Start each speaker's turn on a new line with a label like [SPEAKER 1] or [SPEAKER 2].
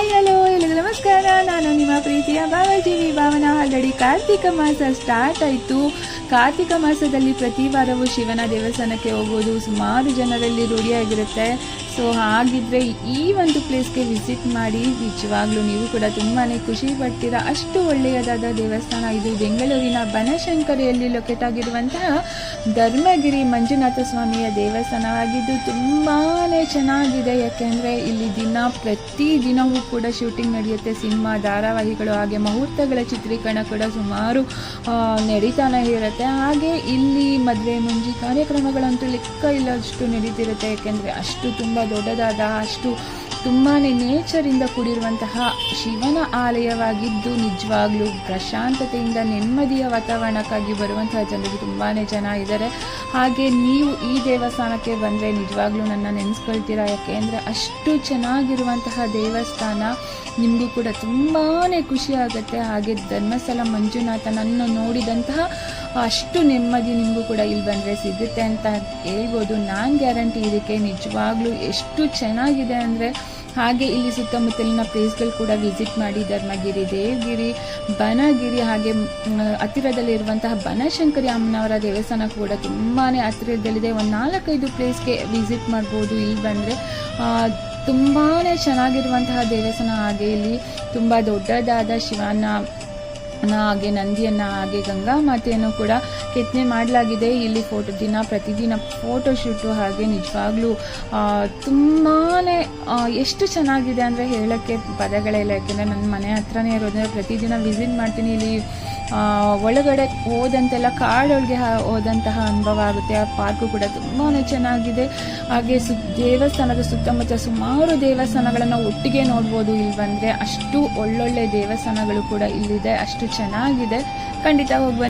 [SPEAKER 1] Hi hello ಎಲ್ಲರಿಗೂ ನಮಸ್ಕಾರ. ನಾನು ನಿಮ್ಮ ಪ್ರೀತಿಯ ಭಾವಜೀವಿ ಭಾವನ ಆಲ್ರೆಡಿ ಕಾರ್ತಿಕ ಮಾಸ ಸ್ಟಾರ್ಟ್ ಆಯಿತು. ಕಾರ್ತಿಕ ಮಾಸದಲ್ಲಿ ಪ್ರತಿ ವಾರವೂ ಶಿವನ ದೇವಸ್ಥಾನಕ್ಕೆ ಹೋಗೋದು ಸುಮಾರು ಜನರಲ್ಲಿ ರೂಢಿಯಾಗಿರುತ್ತೆ. ಸೊ ಹಾಗಿದ್ರೆ ಈ ಒಂದು ಪ್ಲೇಸ್ಗೆ ವಿಸಿಟ್ ಮಾಡಿ ನಿಜವಾಗ್ಲೂ ನೀವು ಕೂಡ ತುಂಬಾ ಖುಷಿ ಪಡ್ತೀರಾ? ಅಷ್ಟು ಒಳ್ಳೆಯದಾದ ದೇವಸ್ಥಾನ ಇದು ಬೆಂಗಳೂರಿನ ಬನಶಂಕರಿಯಲ್ಲಿ ಲೊಕೇಟ್ ಆಗಿರುವಂತಹ ಧರ್ಮಗಿರಿ ಮಂಜುನಾಥ ಸ್ವಾಮಿಯ ದೇವಸ್ಥಾನವಾಗಿದ್ದು ತುಂಬಾ ಚೆನ್ನಾಗಿದೆ. ಯಾಕೆಂದರೆ ಇಲ್ಲಿ ದಿನ ಪ್ರತಿ ದಿನವೂ ಕೂಡ ಶೂಟಿಂಗ್ ನಡೆಯುತ್ತೆ. ಸಿನಿಮಾ ಧಾರಾವಾಹಿಗಳು ಹಾಗೆ ಮುಹೂರ್ತಗಳ ಚಿತ್ರೀಕರಣ ಕೂಡ ಸುಮಾರು ನಡೀತಾನೆ ಇರುತ್ತೆ. ಹಾಗೆ ಇಲ್ಲಿ ಮದುವೆ ಮುಂಜಿ ಕಾರ್ಯಕ್ರಮಗಳಂತೂ ಲೆಕ್ಕ ಇಲ್ಲದಷ್ಟು ನಡೀತಿರುತ್ತೆ. ಯಾಕೆಂದರೆ ಅಷ್ಟು ತುಂಬ ದೊಡ್ಡದಾದ ಅಷ್ಟು ತುಂಬಾ ನೇಚರಿಂದ ಕೂಡಿರುವಂತಹ ಶಿವನ ಆಲಯವಾಗಿದ್ದು ನಿಜವಾಗ್ಲೂ ಪ್ರಶಾಂತತೆಯಿಂದ ನೆಮ್ಮದಿಯ ವಾತಾವರಣಕ್ಕಾಗಿ ಬರುವಂತಹ ಜನರು ತುಂಬಾ ಜನ ಇದ್ದಾರೆ. ಹಾಗೆ ನೀವು ಈ ದೇವಸ್ಥಾನಕ್ಕೆ ಬಂದರೆ ನಿಜವಾಗ್ಲೂ ನನ್ನ ನೆನೆಸ್ಕೊಳ್ತೀರಾ? ಯಾಕೆ ಅಂದರೆ ಅಷ್ಟು ಚೆನ್ನಾಗಿರುವಂತಹ ದೇವಸ್ಥಾನ ನಿಮಗೂ ಕೂಡ ತುಂಬಾ ಖುಷಿ ಆಗುತ್ತೆ. ಹಾಗೆ ಧರ್ಮಸ್ಥಳ ಮಂಜುನಾಥನನ್ನು ನೋಡಿದಂತಹ ಅಷ್ಟು ನೆಮ್ಮದಿ ನಿಮಗೂ ಕೂಡ ಇಲ್ಲಿ ಬಂದರೆ ಸಿಗುತ್ತೆ ಅಂತ ಹೇಳ್ಬೋದು. ನಾನು ಗ್ಯಾರಂಟಿ ಇದಕ್ಕೆ ನಿಜವಾಗ್ಲೂ ಎಷ್ಟು ಚೆನ್ನಾಗಿದೆ ಅಂದರೆ ಹಾಗೆ ಇಲ್ಲಿ ಸುತ್ತಮುತ್ತಲಿನ ಪ್ಲೇಸ್ಗಳು ಕೂಡ ವಿಸಿಟ್ ಮಾಡಿ ಧರ್ಮಗಿರಿ, ದೇವಗಿರಿ, ಬನಗಿರಿ, ಹಾಗೆ ಹತ್ತಿರದಲ್ಲಿರುವಂತಹ ಬನಶಂಕರಿ ಅಮ್ಮನವರ ದೇವಸ್ಥಾನ ಕೂಡ ತುಂಬಾ ಹತ್ತಿರದಲ್ಲಿದೆ. ಒಂದು ನಾಲ್ಕೈದು ಪ್ಲೇಸ್ಗೆ ವಿಸಿಟ್ ಮಾಡ್ಬೋದು ಇಲ್ಲಿ ಬಂದರೆ. ತುಂಬಾ ಚೆನ್ನಾಗಿರುವಂತಹ ದೇವಸ್ಥಾನ ಹಾಗೆ ಇಲ್ಲಿ ತುಂಬ ದೊಡ್ಡದಾದ ಶಿವನ ಹಾಗೆ ನಂದಿಯನ್ನ ಹಾಗೆ ಗಂಗಾ ಮಾತೆಯನ್ನು ಕೂಡ ಕೆತ್ತನೆ ಮಾಡಲಾಗಿದೆ. ಇಲ್ಲಿ ಫೋಟೋ ದಿನ ಪ್ರತಿದಿನ ಫೋಟೋ ಶೂಟು ಹಾಗೆ ನಿಜವಾಗ್ಲೂ ತುಂಬಾ ಎಷ್ಟು ಚೆನ್ನಾಗಿದೆ ಅಂದರೆ ಹೇಳೋಕ್ಕೆ ಇಲ್ಲ ಯಾಕೆಂದರೆ ನನ್ನ ಮನೆ ಹತ್ರನೇ ಇರೋದ್ರಿಂದ ಪ್ರತಿದಿನ ವಿಸಿಟ್ ಮಾಡ್ತೀನಿ. ಇಲ್ಲಿ ಒಳಗಡೆ ಹೋದಂತೆಲ್ಲ, ಕಾಡೊಳಗೆ ಹೋದಂತಹ ಅನುಭವ ಆಗುತ್ತೆ ಆ ಪಾರ್ಕು ಕೂಡ ತುಂಬಾ ಚೆನ್ನಾಗಿದೆ. ಹಾಗೆ ಸು, ದೇವಸ್ಥಾನದ ಸುತ್ತಮುತ್ತ ಸುಮಾರು ದೇವಸ್ಥಾನಗಳನ್ನು ಒಟ್ಟಿಗೆ ನೋಡ್ಬೋದು ಇಲ್ಲಿ ಬಂದರೆ. ಅಷ್ಟು ಒಳ್ಳೊಳ್ಳೆ ದೇವಸ್ಥಾನಗಳು ಕೂಡ ಇಲ್ಲಿದೆ. ಅಷ್ಟು ಚೆನ್ನಾಗಿದೆ. ಖಂಡಿತ ಹೋಗಿ